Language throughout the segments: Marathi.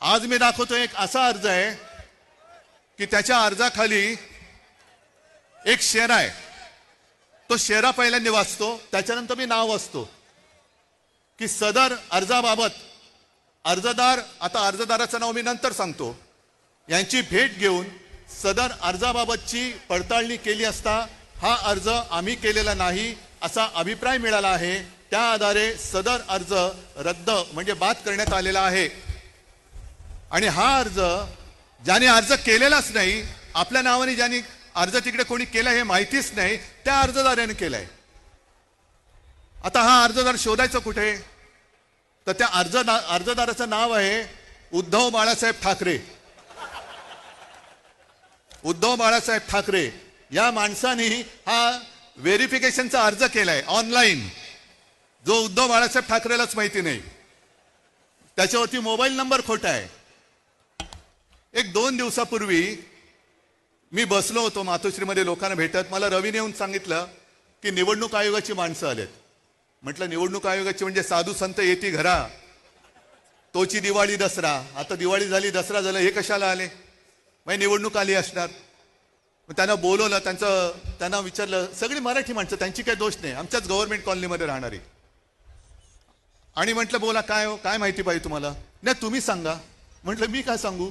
आज मी दाखवतो एक असा अर्ज आहे की त्याच्या अर्जाखाली एक शेरा आहे. तो शेरा पहिल्यांदा वाचतो त्याच्यानंतर मी नाव वाचतो. की सदर अर्जाबाबत अर्जदार आता अर्जदाराचं नाव मी नंतर सांगतो. यांची भेट घेऊन सदर अर्जाबाबतची पडताळणी केली असता हा अर्ज आम्ही केलेला नाही असा अभिप्राय मिळाला आहे. त्या आधारे सदर अर्ज रद्द म्हणजे बाद करण्यात आलेला आहे. आणि हा अर्ज ज्याने अर्ज केलेलाच नाही आपल्या नावाने ज्याने अर्ज तिकडे कोणी केला हे माहितीच नाही त्या अर्जदाराने केलाय. आता हा अर्जदार शोधायचं कुठे? तर त्या अर्जदा अर्जदाराचं नाव आहे उद्धव बाळासाहेब ठाकरे. उद्धव बाळासाहेब ठाकरे. या माणसाने हा व्हेरिफिकेशनचा अर्ज केलाय ऑनलाईन. जो उद्धव बाळासाहेब ठाकरेलाच माहिती नाही. त्याच्यावरती मोबाईल नंबर खोटा आहे. एक दोन दिवसापूर्वी मी बसलो होतो मातोश्रीमध्ये लोकांना भेटत. मला रवीने येऊन सांगितलं की निवडणूक आयोगाची माणसं आलेत. म्हटलं निवडणूक आयोगाची म्हणजे साधू संत येती घरा. तोची दिवाळी दसरा. आता दिवाळी झाली दसरा झाला हे कशाला आले? मग निवडणूक आली असणार. मग त्यांना बोलवलं त्यांचं त्यांना विचारलं. सगळी मराठी माणसं त्यांची काही दोष नाही. आमच्याच गव्हर्नमेंट कॉलनीमध्ये राहणारी आणि म्हटलं बोला काय हो, काय माहिती पाहिजे तुम्हाला? नाही तुम्ही सांगा. म्हटलं मी काय सांगू?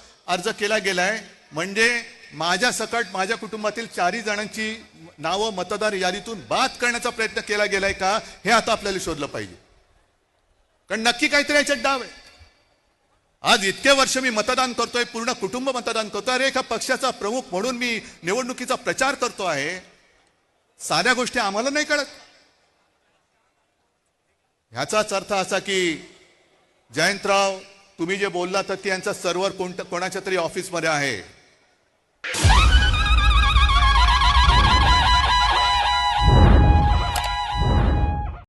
अर्ज केला गेलाय. म्हणजे माझ्या सकट माझ्या कुटुंबातील चारही जणांची नावं मतदार यादीतून बाद करण्याचा प्रयत्न केला गेलाय का हे आता आपल्याला शोधलं पाहिजे. कारण नक्की काहीतरी याच्यात डाव आहे. आज इतके वर्ष मी मतदान करतोय पूर्ण कुटुंब मतदान करतोय. अरे एका पक्षाचा प्रमुख म्हणून मी निवडणुकीचा प्रचार करतो आहे. साऱ्या गोष्टी आम्हाला नाही कळत. ह्याचाच अर्थ असा की जयंतराव तुम्ही जे बोलला तर ते सर्व्हर कोणत्या कोणाच्या तरी ऑफिसमध्ये आहे.